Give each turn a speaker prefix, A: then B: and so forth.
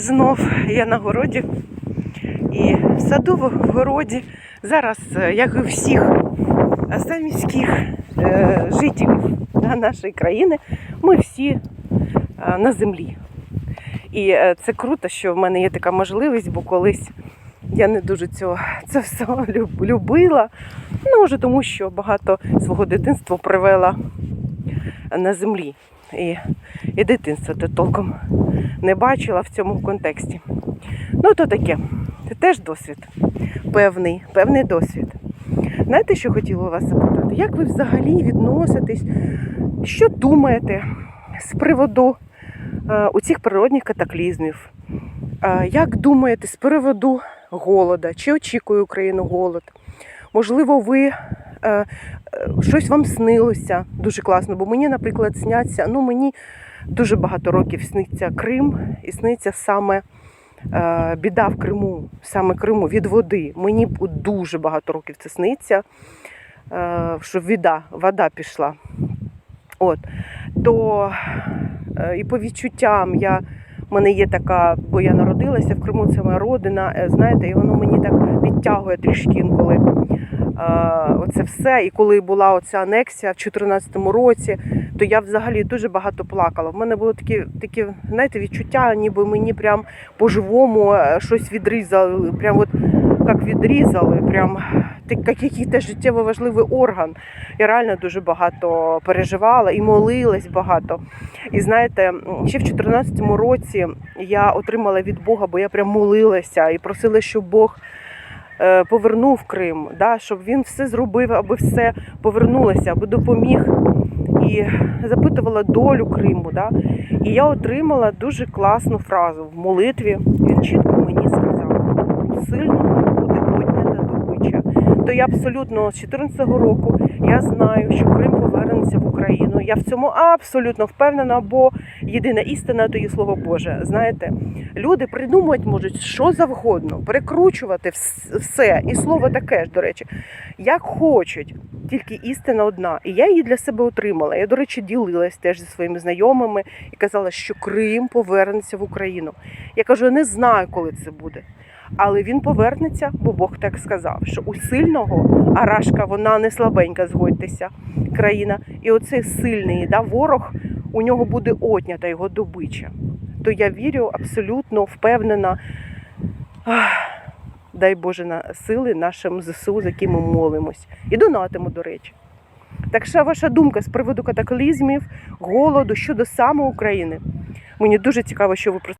A: Знов я на городі і в саду в городі. Зараз, е, як і всіх заміських е, жителів нашої країни, ми всі е, на землі. І це круто, що в мене є така можливість, бо колись я не дуже цього це все любила. Ну, може, тому що багато свого дитинства провела на землі. І, і дитинства то толком не бачила в цьому контексті. Ну, то таке. Це теж досвід. Певний, певний досвід. Знаєте, що хотіла вас запитати? Як ви взагалі відноситесь? Що думаєте з приводу е, у цих природних катаклізмів? Е, як думаєте з приводу голода? Чи очікує Україну голод? Можливо, ви щось вам снилося дуже класно, бо мені, наприклад, сняться, ну мені дуже багато років сниться Крим і сниться саме е, біда в Криму, саме Криму від води. Мені дуже багато років це сниться, е, щоб вода, вода пішла. От. То е, і по відчуттям я. в мене є така, бо я народилася в Криму, це моя родина. е, Знаєте, і воно мені так підтягує трішки інколи. Е, Оце все. І коли була оця анексія в 2014 році, то я взагалі дуже багато плакала. В мене було такі, такі знаєте, відчуття, ніби мені прям по-живому е, щось відрізали. Прям от як відрізали, прям так, як якийсь життєво важливий орган. Я реально дуже багато переживала і молилась багато. І знаєте, ще в 2014 році я отримала від Бога, бо я прям молилася і просила, щоб Бог повернув Крим, да, щоб він все зробив, аби все повернулося, аби допоміг. І запитувала долю Криму. Да? І я отримала дуже класну фразу в молитві. Він чітко мені сказав: сильно буде поднята добича. То я абсолютно з 2014 року я знаю, що Крим. Я в цьому абсолютно впевнена, бо єдина істина то є слово Боже. Знаєте, люди придумувати можуть що завгодно, перекручувати все. І слово таке ж, до речі, як хочуть. Тільки істина одна. І я її для себе отримала. Я, до речі, ділилась теж зі своїми знайомими і казала, що Крим повернеться в Україну. Я кажу, я не знаю, коли це буде. Але він повернеться, бо Бог так сказав, що у сильного арашка вона не слабенька, згодьтеся, країна. І оцей сильний да, ворог, у нього буде отнята його добича. То я вірю абсолютно впевнена. Дай Боже на сили нашим ЗСУ, за які ми молимось. І донатимо, до речі. Так що ваша думка з приводу катаклізмів, голоду щодо саме України? Мені дуже цікаво, що ви про